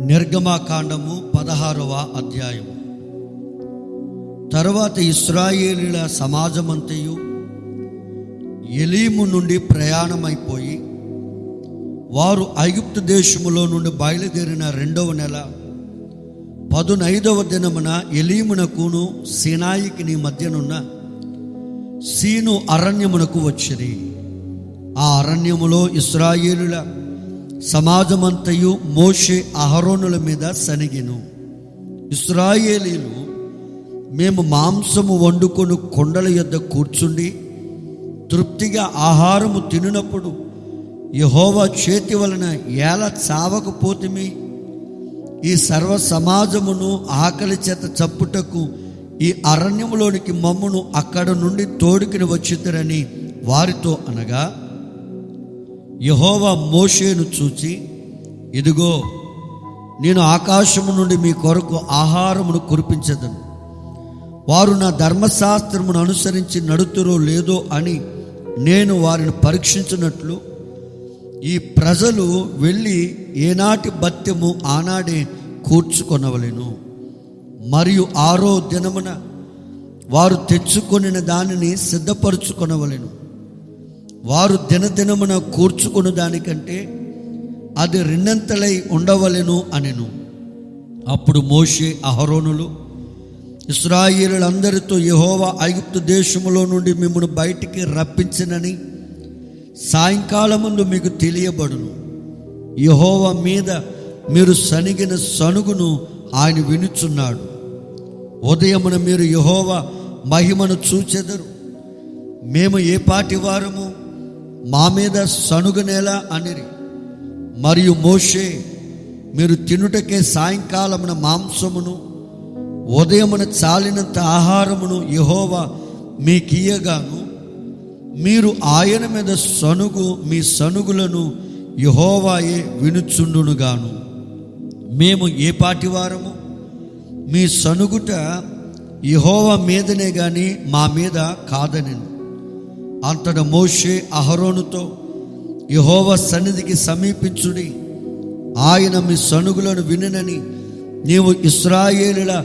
నిర్గమాకాండము పదహారవ అధ్యాయము. తరువాత ఇస్రాయేలీల సమాజమంతయు ఎలీము నుండి ప్రయాణమైపోయి వారు ఐగుప్తు దేశములో నుండి బయలుదేరిన రెండవ నెల పదునైదవ దినమున ఎలీమునకును సినాయికి నీ మధ్యనున్న సీను అరణ్యమునకు వచ్చిరి. ఆ అరణ్యములో ఇస్రాయేలుల సమాజమంతయు మోషే అహరోనుల మీద సనిగిను. ఇస్రాయేలీలు మేము మాంసము వండుకొని కొండల యొద్ద కూర్చుండి తృప్తిగా ఆహారము తినినప్పుడు యహోవా చేతి వలన ఎలా చావకపోతిమి. ఈ సర్వ సమాజమును ఆకలి చేత చప్పుటకు ఈ అరణ్యములోనికి మమ్మను అక్కడ నుండి తోడుకుని వచ్చిద్దరని వారితో అనగా యహోవా మోషేను చూచి ఇదిగో నేను ఆకాశము నుండి మీ కొరకు ఆహారమును కురిపించదను. వారు నా ధర్మశాస్త్రమును అనుసరించి నడుతురో లేదో అని నేను వారిని పరీక్షించినట్లు ఈ ప్రజలు వెళ్ళి ఏనాటి భత్యము ఆనాడే కూర్చుకొనవలెను. మరియు ఆరో దినమున వారు తెచ్చుకొనిన దానిని సిద్ధపరచుకొనవలెను. వారు దినదినమున కూర్చుకుని దానికంటే అది రెండంతలై ఉండవలెను అనెను. అప్పుడు మోషే అహరోనులు ఇస్రాయిలందరితో యహోవా ఐగుప్తు దేశములో నుండి మిమ్మల్ని బయటికి రప్పించినని సాయంకాలముందు మీకు తెలియబడును. యహోవా మీద మీరు సనిగిన సనుగును ఆయన వినుచున్నాడు. ఉదయమున మీరు యహోవా మహిమను చూచెదరు. మేము ఏ పాటి వారము? మా మీద సనుగనేలా అనిరి. మరియు మోషే మీరు తినుటకే సాయంకాలమున మాంసమును ఉదయమున చాలినంత ఆహారమును యహోవా మీకియగాను మీరు ఆయన మీద సనుగు మీ సనుగులను యహోవాయే వినుచుండునుగాను. మేము ఏ పాటి వారము? మీ సనుగుట యహోవా మీదనే కానీ మా మీద కాదనిను. అంతట మోషే అహరోనుతో యహోవ సన్నిధికి సమీపించుడి. ఆయన మీ సనుగులను వినునని నీవు ఇస్రాయేలుల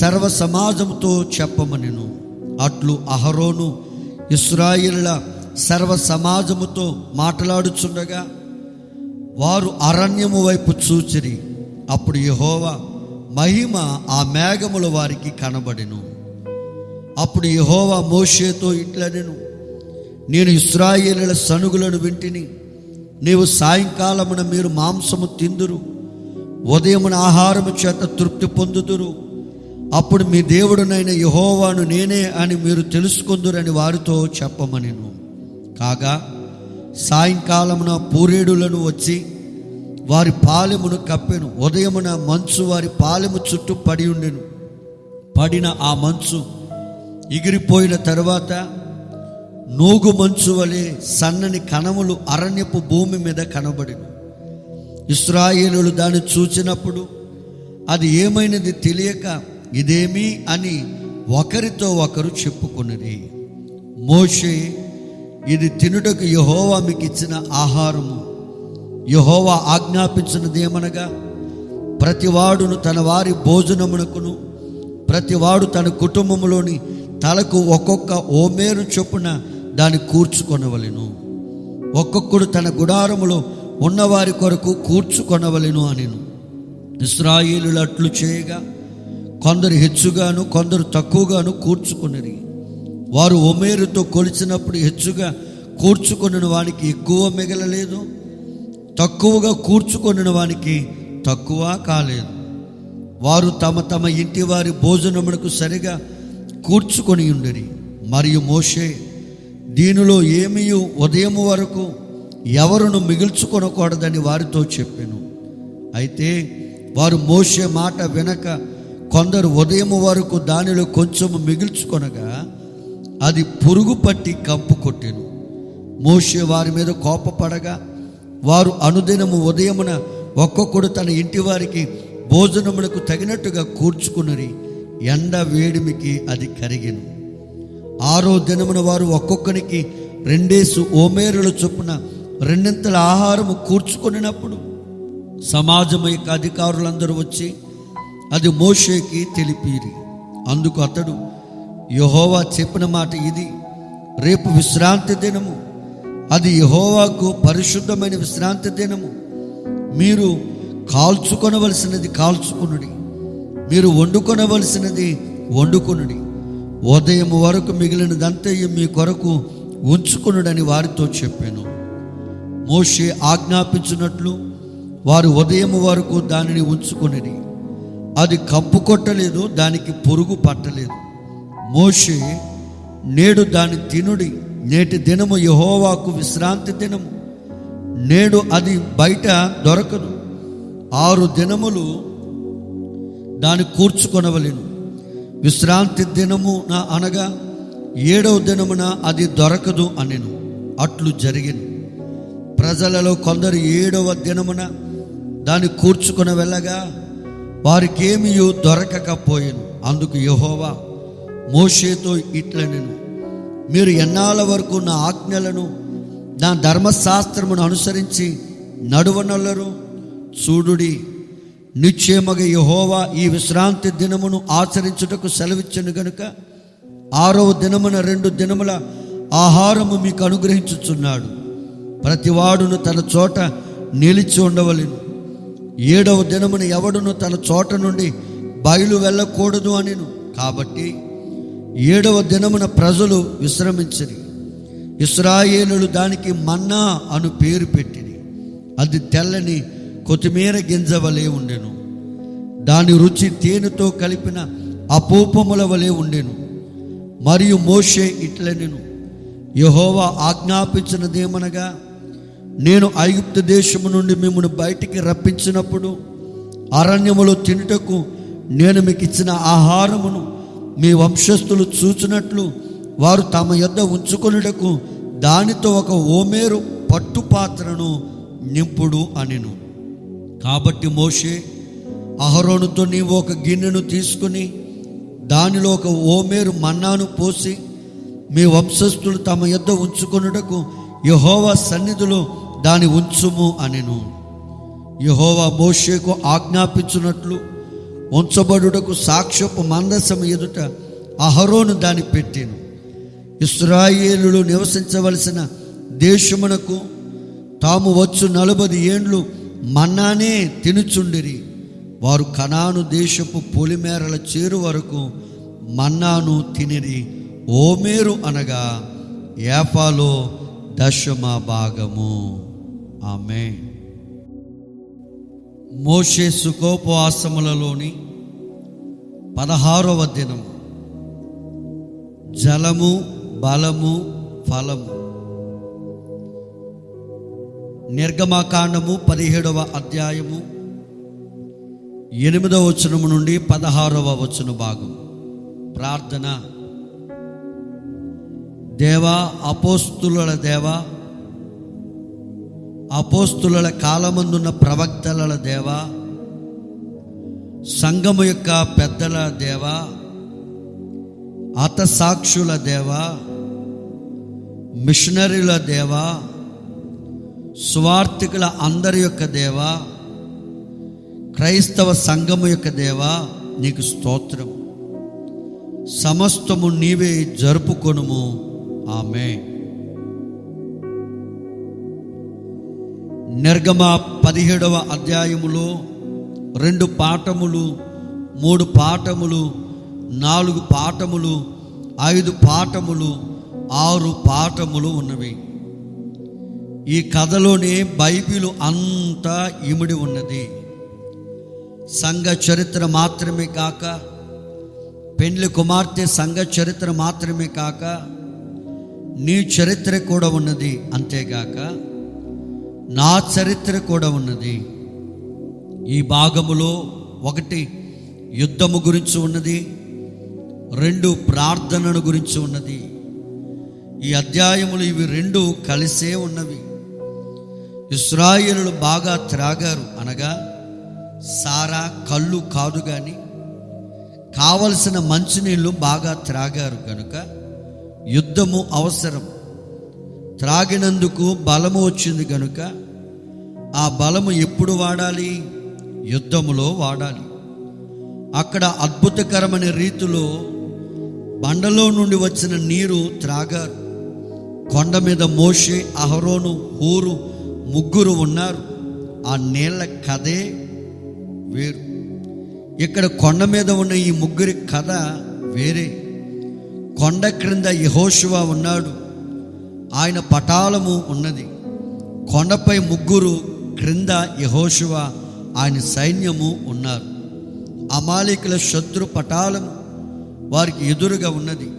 సర్వ సమాజంతో చెప్పమనిను. అట్లు అహరోను ఇస్రాయేలుల సర్వ సమాజముతో మాట్లాడుచుండగా వారు అరణ్యము వైపు చూచిరి. అప్పుడు యహోవా మహిమ ఆ మేఘముల వారికి కనబడెను. అప్పుడు యహోవా మోషేతో ఇట్లనెను. నేను ఇస్రాయేలుల సనుగులను వింటిని. నీవు సాయంకాలమున మీరు మాంసము తిందురు. ఉదయమున ఆహారము చేత తృప్తి పొందుదురు. అప్పుడు మీ దేవుడునైన యహోవాను నేనే అని మీరు తెలుసుకుందురని వారితో చెప్పమనిను. కాగా సాయంకాలమున పూరేడులను వచ్చి వారి పాలెమును కప్పెను. ఉదయమున మంచు వారి పాలెము చుట్టూ పడి ఉండెను. పడిన ఆ మంచు ఎగిరిపోయిన తర్వాత నూగు మంచు వలె సన్నని కణములు అరణ్యపు భూమి మీద కనబడి ఇస్రాయేలులు దాన్ని చూచినప్పుడు అది ఏమైనది తెలియక ఇదేమి అని ఒకరితో ఒకరు చెప్పుకున్నది మోషే ఇది తినుటకు యహోవా మీకు ఇచ్చిన ఆహారము. యహోవా ఆజ్ఞాపించినది ఏమనగా ప్రతివాడును తన వారి భోజనమునకును ప్రతివాడు తన కుటుంబంలోని తలకు ఒక్కొక్క ఓమేరు చొప్పున దాన్ని కూర్చుకొనవలెను. ఒక్కొక్కడు తన గుడారములో ఉన్నవారి కొరకు కూర్చుకొనవలెను అనెను. ఇస్రాయిలు అట్లు చేయగా కొందరు హెచ్చుగాను కొందరు తక్కువగాను కూర్చుకున్నది వారు ఒమేరుతో కొలిచినప్పుడు హెచ్చుగా కూర్చుకొనిన వానికి ఎక్కువ మిగలలేదు తక్కువగా కూర్చుకొనిన వానికి తక్కువ కాలేదు. వారు తమ తమ ఇంటి వారి భోజనమునకు సరిగా కూర్చుకొని ఉండరి మరియు మోషే దీనిలో ఏమీ ఉదయం వరకు ఎవరును మిగుల్చుకొనకూడదని వారితో చెప్పాను. అయితే వారు మోసే మాట వినక కొందరు ఉదయం వరకు దానిలో కొంచెము మిగుల్చుకొనగా అది పురుగు పట్టి కంపు కొట్టెను. మోసే వారి మీద కోపపడగా వారు అనుదినము ఉదయమున ఒక్కొక్కడు తన ఇంటి వారికి భోజనములకు తగినట్టుగా కూర్చుకున్నరి ఎండ వేడిమికి అది కరిగెను. ఆరో దినమున వారు ఒక్కొక్కనికి రెండేసు ఓమేరుల చొప్పున రెండింతల ఆహారము కూర్చుకొనినప్పుడు సమాజం యొక్క అధికారులందరూ వచ్చి అది మోషేకి తెలిపిరి. అందుకు అతడు యహోవా చెప్పిన మాట ఇది రేపు విశ్రాంతి దినము అది యహోవాకు పరిశుద్ధమైన విశ్రాంతి దినము. మీరు కాల్చుకొనవలసినది కాల్చుకునుడి మీరు వండుకొనవలసినది వండుకొనుడి. ఉదయం వరకు మిగిలినదంతయు మీ కొరకు ఉంచుకొనుడని వారితో చెప్పాను. మోషే ఆజ్ఞాపించినట్లు వారు ఉదయం వరకు దానిని ఉంచుకొనిది అది కప్పు కొట్టలేదు దానికి పురుగు పట్టలేదు. మోషే నేడు దాని తినుడి నేటి దినము యహోవాకు విశ్రాంతి దినము. నేడు అది బయట దొరకదు. ఆరు దినములు దాన్ని కూర్చుకొనవలేను. విశ్రాంతి దినమున అనగా ఏడవ దినమున అది దొరకదు అనెను అట్లు జరిగింది ప్రజలలో కొందరు ఏడవ దినమున దాన్ని కూర్చుకొని వెళ్ళగా వారికేమీ దొరకకపోయాను అందుకు యహోవా మోషేతో ఇట్లనెను. మీరు ఎన్నాళ్ళ వరకు నా ఆజ్ఞలను నా ధర్మశాస్త్రమును అనుసరించి నడువనల్లరు? చూడుడి నిశ్చయమగ యహోవా ఈ విశ్రాంతి దినమును ఆచరించుటకు సెలవిచ్చను గనుక ఆరవ దినమున రెండు దినముల ఆహారము మీకు అనుగ్రహించుచున్నాడు. ప్రతివాడును తన చోట నిలిచి ఉండవలెను. ఏడవ దినమున ఎవడును తన చోట నుండి బయలు వెళ్ళకూడదు అనిను. కాబట్టి ఏడవ దినమున ప్రజలు విశ్రమించని ఇస్రాయేలులు దానికి మన్నా అను పేరు పెట్టింది అది తెల్లని కొత్తిమీర గింజ వలె ఉండెను. దాని రుచి తేనెతో కలిపిన అపూపముల వలె ఉండెను. మరియు మోషే ఇట్లనెను యహోవా ఆజ్ఞాపించినదేమనగా నేను ఐగుప్తు దేశము నుండి మిమ్మల్ని బయటికి రప్పించినప్పుడు అరణ్యములో తినుటకు నేను మీకు ఇచ్చిన ఆహారమును మీ వంశస్థులు చూచినట్లు వారు తమ యొద్ద ఉంచుకొనుటకు దానితో ఒక ఓమేరు పట్టుపాత్రను నింపుడు అనిను. కాబట్టి మోషే అహరోనుతో నీవు ఒక గిన్నెను తీసుకుని దానిలో ఒక ఓమేరు మన్నాను పోసి మీ వంశస్థులు తమ యొద్ద ఉంచుకొనుటకు యహోవా సన్నిధిలో దాని ఉంచుము అనెను. యహోవా మోషేకు ఆజ్ఞాపించినట్లు ఉంచబడుటకు సాక్ష్యపు మందసం ఎదుట అహరోను దాన్ని పెట్టాను. ఇస్రాయేలులు నివసించవలసిన దేశమునకు తాము వచ్చు నలభై ఏండ్లు మన్నానే తినుచుండిరి. వారు కనాను దేశపు పొలిమేరల చేరు వరకు మన్నాను తినిరి. ఓమేరు అనగా ఏఫాలో దశమ భాగము. ఆమె మోషే సుఖోపవాసములలోని పదహారవ దినం జలము బలము ఫలము. నిర్గమకాండము పదిహేడవ అధ్యాయము ఎనిమిదవ వచనము నుండి పదహారవ వచన భాగం. ప్రార్థన. దేవా అపోస్తుల దేవా అపోస్తుల కాలమందున్న ప్రవక్తల దేవా సంఘము యొక్క పెద్దల దేవా అతసాక్షుల దేవా మిషనరీల దేవా స్వార్థికుల అందరి యొక్క దేవ క్రైస్తవ సంఘము యొక్క దేవ నీకు స్తోత్రం సమస్తము నీవే జరుపుకొనుము. ఆమె నిర్గమ పదిహేడవ అధ్యాయములో రెండు పాఠములు మూడు పాఠములు నాలుగు పాఠములు ఐదు పాఠములు ఆరు పాఠములు ఉన్నవి. ఈ కథలోనే బైబిల్ అంతా ఇమిడి ఉన్నది. సంఘ చరిత్ర మాత్రమే కాక పెండ్లి కుమార్తె సంఘ చరిత్ర మాత్రమే కాక నీ చరిత్ర కూడా ఉన్నది అంతేగాక నా చరిత్ర కూడా ఉన్నది. ఈ భాగములో ఒకటి యుద్ధము గురించి ఉన్నది రెండు ప్రార్థనను గురించి ఉన్నది. ఈ అధ్యాయములు ఇవి రెండు కలిసే ఉన్నవి. ఇస్రాయేలులు బాగా త్రాగారు అనగా సారా కళ్ళు కాదు కానీ కావలసిన మంచినీళ్ళు బాగా త్రాగారు కనుక యుద్ధము అవసరం. త్రాగినందుకు బలము వచ్చింది కనుక ఆ బలము ఎప్పుడు వాడాలి? యుద్ధములో వాడాలి. అక్కడ అద్భుతకరమైన రీతిలో బండలో నుండి వచ్చిన నీరు త్రాగారు. కొండ మీద మోషే అహరోను హూరు ముగ్గురు ఉన్నారు. ఆ నీళ్ళ కథే వేరు. ఇక్కడ కొండ మీద ఉన్న ఈ ముగ్గురి కథ వేరే. కొండ క్రింద యహోశివ ఉన్నాడు. ఆయన పటాలము ఉన్నది. కొండపై ముగ్గురు క్రింద యహోశివ ఆయన సైన్యము ఉన్నారు. అమాలికుల శత్రు పటాలము వారికి ఎదురుగా ఉన్నది.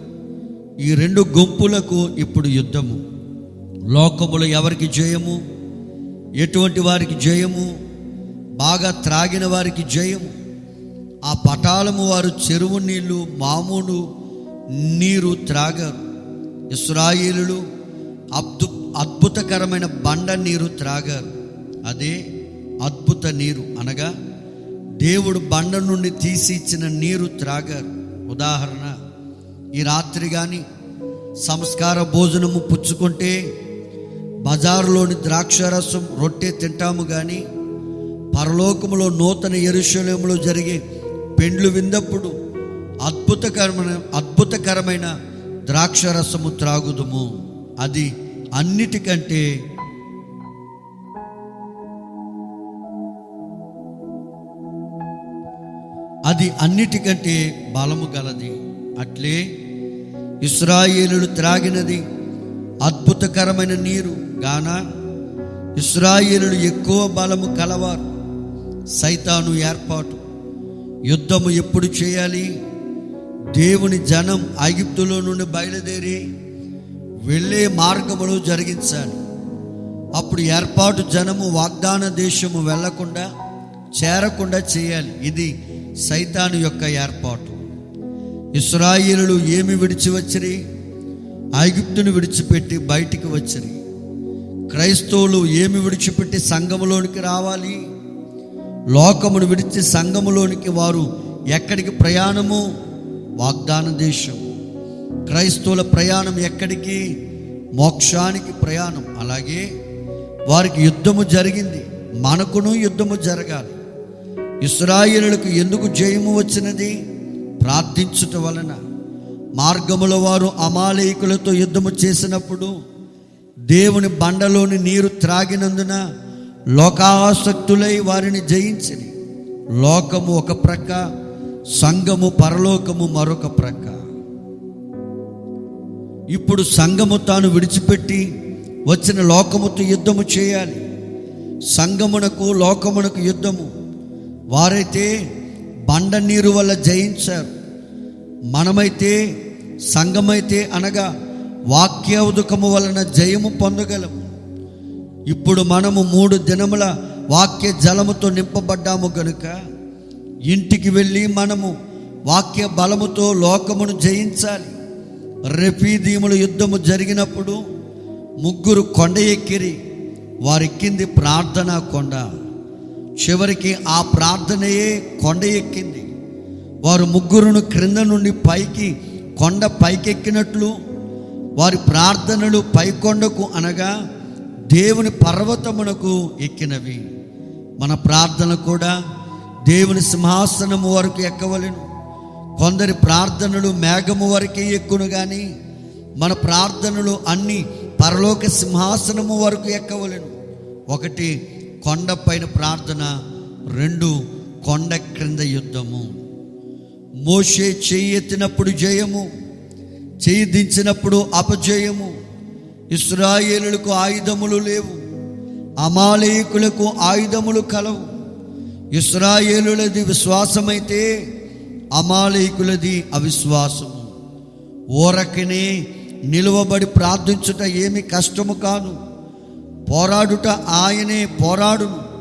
ఈ రెండు గుంపులకు ఇప్పుడు యుద్ధము. లోకములు ఎవరికి జయము? ఎటువంటి వారికి జయము బాగా త్రాగిన వారికి జయము. ఆ పటాలము వారు చెరువు నీళ్ళు మామూలు నీరు త్రాగారు. ఇస్రాయిలు అద్భు అద్భుతకరమైన బండ నీరు త్రాగారు. అదే అద్భుత నీరు అనగా దేవుడు బండ నుండి తీసి ఇచ్చిన నీరు త్రాగారు. ఉదాహరణ ఈ రాత్రి కానీ సంస్కార భోజనము పుచ్చుకుంటే బజారులోని ద్రాక్షరసం రొట్టె తింటాము కానీ పరలోకములో నూతన ఎరుశలేములో జరిగే పెండ్లు విందప్పుడు అద్భుతకరమైన అద్భుతకరమైన ద్రాక్షరసము త్రాగుదుము. అది అన్నిటికంటే అది అన్నిటికంటే బలము గలది. అట్లే ఇస్రాయేలు త్రాగినది అద్భుతకరమైన నీరు గాన ఇస్రాయేలులు ఎక్కువ బలము కలవారు. సైతాను ఏర్పాటు. యుద్ధము ఎప్పుడు చేయాలి? దేవుని జనం ఐగుప్తులో నుండి బయలుదేరి వెళ్ళే మార్గములు జరిగించాలి. అప్పుడు ఏర్పాటు జనము వాగ్దాన దేశము వెళ్ళకుండా చేరకుండా చేయాలి. ఇది సైతాను యొక్క ఏర్పాటు. ఇస్రాయిలు ఏమి విడిచి వచ్చిరి ఐగుప్తును విడిచిపెట్టి బయటికి వచ్చిరి. క్రైస్తవులు ఏమి విడిచిపెట్టి సంఘములోనికి రావాలి? లోకమును విడిచి సంఘములోనికి వారు ఎక్కడికి ప్రయాణము? వాగ్దాన దేశం. క్రైస్తవుల ప్రయాణం ఎక్కడికి? మోక్షానికి ప్రయాణం. అలాగే వారికి యుద్ధము జరిగింది. మనకును యుద్ధము జరగాలి. ఇస్రాయిలకు ఎందుకు జయము వచ్చినది? ప్రార్థించుట వలన. మార్గముల వారు అమాలేకులతో యుద్ధము చేసినప్పుడు దేవుని బండలోని నీరు త్రాగినందున లోకాసక్తులై వారిని జయించిరి. లోకము ఒక ప్రక్క సంఘము పరలోకము మరొక ప్రక్క. ఇప్పుడు సంఘము తాను విడిచిపెట్టి వచ్చిన లోకముతో యుద్ధము చేయాలి. సంఘమునకు లోకమునకు యుద్ధము. వారైతే బండ నీరు వల్ల జయించారు. మనమైతే సంఘమైతే అనగా వాక్యోదుకము వలన జయము పొందగలము. ఇప్పుడు మనము మూడు దినముల వాక్య జలముతో నింపబడ్డాము గనుక ఇంటికి వెళ్ళి మనము వాక్య బలముతో లోకమును జయించాలి. రెఫీదీముల యుద్ధము జరిగినప్పుడు ముగ్గురు కొండ ఎక్కిరి వారెక్కింది ప్రార్థన కొండ. చివరికి ఆ ప్రార్థనయే కొండ ఎక్కింది. వారు ముగ్గురును క్రింద నుండి పైకి కొండ పైకెక్కినట్లు వారి ప్రార్థనలు పైకొండకు అనగా దేవుని పర్వతమునకు ఎక్కినవి. మన ప్రార్థన కూడా దేవుని సింహాసనము వరకు ఎక్కవలెను. కొందరి ప్రార్థనలు మేఘము వరకే ఎక్కును కానీ మన ప్రార్థనలు అన్ని పరలోక సింహాసనము వరకు ఎక్కవలెను. ఒకటి కొండపైన ప్రార్థన రెండు కొండ క్రింద యుద్ధము. మోషే చెయ్యి ఎత్తినప్పుడు జయము చెయ్యి దించినప్పుడు అపజయము. ఇస్రాయేలులకు ఆయుధములు లేవు. అమాలయకులకు ఆయుధములు కలవు. ఇస్రాయేలులది విశ్వాసమైతే అమాలయకులది అవిశ్వాసము. ఓరకనే నిలువబడి ప్రార్థించుట ఏమి కష్టము కాను. పోరాడుట ఆయనే పోరాడును.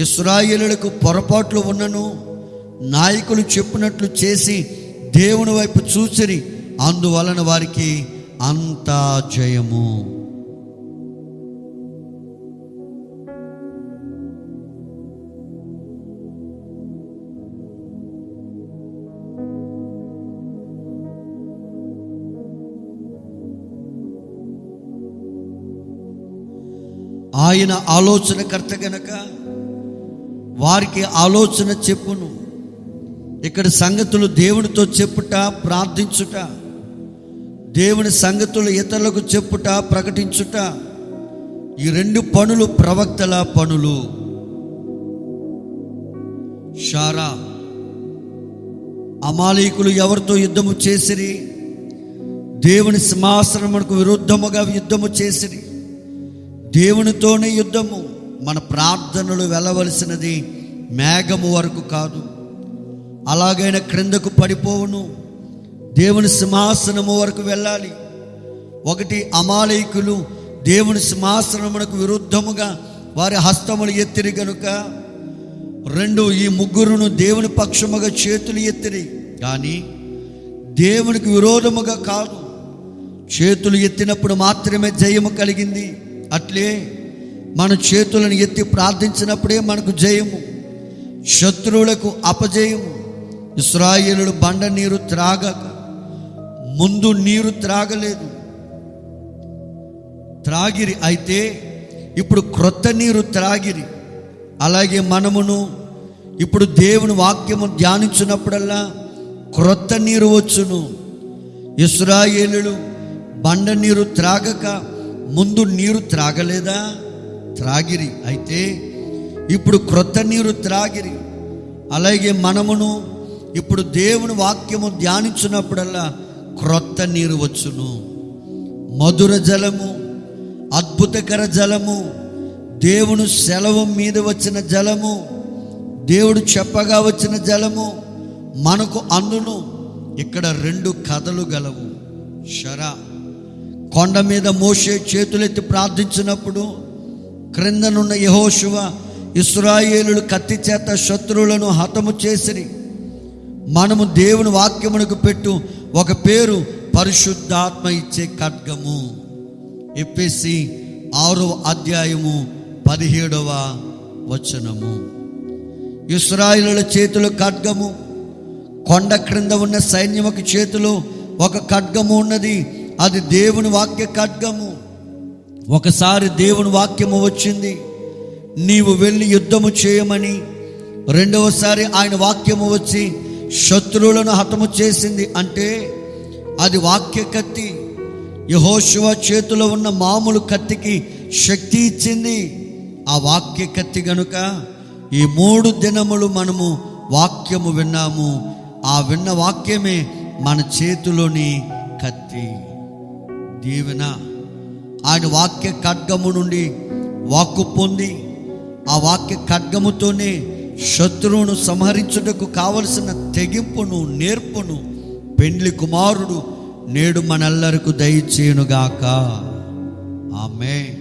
ఇస్రాయేలులకు పొరపాట్లు ఉన్నను. నాయకులు చెప్పినట్లు చేసి దేవుని వైపు చూసిరి. అందువలన వారికి అంత జయము. ఆయన ఆలోచనకర్త గనక వారికి ఆలోచన చెప్పును. ఇక్కడ సంగతులు దేవునితో చెప్పుట ప్రార్థించుట దేవుని సంగతులు ఇతరులకు చెప్పుట ప్రకటించుట ఈ రెండు పనులు ప్రవక్తల పనులు. షారా అమాలీకులు ఎవరితో యుద్ధము చేసిరి? దేవుని సింహాసనమునకు విరుద్ధముగా యుద్ధము చేసిరి. దేవునితోనే యుద్ధము మన ప్రార్థనలు వెళ్ళవలసినది మేఘము వరకు కాదు. అలాగైనా క్రిందకు పడిపోవును. దేవుని సింహాసనము వరకు వెళ్ళాలి. ఒకటి అమాలయకులు దేవుని సింహాసనమునకు విరుద్ధముగా వారి హస్తములు ఎత్తిరి కనుక రెండు ఈ ముగ్గురును దేవుని పక్షముగా చేతులు ఎత్తిరి. కానీ దేవునికి విరోధముగా కాదు. చేతులు ఎత్తినప్పుడు మాత్రమే జయము కలిగింది. అట్లే మన చేతులను ఎత్తి ప్రార్థించినప్పుడే మనకు జయము. శత్రువులకు అపజయము. ఇస్రాయేలులు బండ నీరు త్రాగక ముందు నీరు త్రాగలేదు. త్రాగిరి అయితే ఇప్పుడు క్రొత్త నీరు త్రాగిరి. అలాగే మనమును ఇప్పుడు దేవుని వాక్యము ధ్యానించినప్పుడల్లా క్రొత్త నీరు వచ్చును. ఇస్రాయేలులు బండ నీరు త్రాగక ముందు నీరు త్రాగలేదా? త్రాగిరి అయితే ఇప్పుడు క్రొత్త నీరు త్రాగిరి. అలాగే మనమును ఇప్పుడు దేవుని వాక్యము ధ్యానించినప్పుడల్లా క్రొత్త నీరు వచ్చును. మధుర జలము అద్భుతకర జలము దేవుని సెలవు మీద వచ్చిన జలము దేవుడు చెప్పగా వచ్చిన జలము మనకు అందును. ఇక్కడ రెండు కథలు గలవు. షరా కొండ మీద మోసే చేతులెత్తి ప్రార్థించినప్పుడు క్రిందనున్న యహోశివ ఇస్రాయేలులు కత్తి చేత శత్రువులను హతము చేసిరి. మనము దేవుని వాక్యమునకు పెట్టు ఒక పేరు పరిశుద్ధాత్మ ఇచ్చే ఖడ్గము. ఎప్పేసి ఆరో అధ్యాయము పదిహేడవ వచనము. ఇస్రాయిలుల చేతులు ఖడ్గము కొండ క్రింద ఉన్న సైన్యముకి చేతిలో ఒక ఖడ్గము ఉన్నది అది దేవుని వాక్య ఖడ్గము. ఒకసారి దేవుని వాక్యము వచ్చింది నీవు వెళ్ళి యుద్ధము చేయమని రెండవసారి ఆయన వాక్యము వచ్చి శత్రువులను హతము చేసింది అంటే అది వాక్య కత్తి. యహోశివ చేతిలో ఉన్న మామూలు కత్తికి శక్తి ఇచ్చింది. ఆ వాక్య కత్తి గనుక ఈ మూడు దినములు మనము వాక్యము విన్నాము. ఆ విన్న వాక్యమే మన చేతిలోని కత్తి. దీవెన. ఆయన వాక్య ఖడ్గము నుండి వాక్కు పొంది ఆ వాక్య ఖడ్గముతోనే శత్రువును సంహరించుటకు కావలసిన తెగింపును నేర్పును. పెండ్లి కుమారుడు నేడు మనల్లరకు దయచేయునుగాక. ఆమె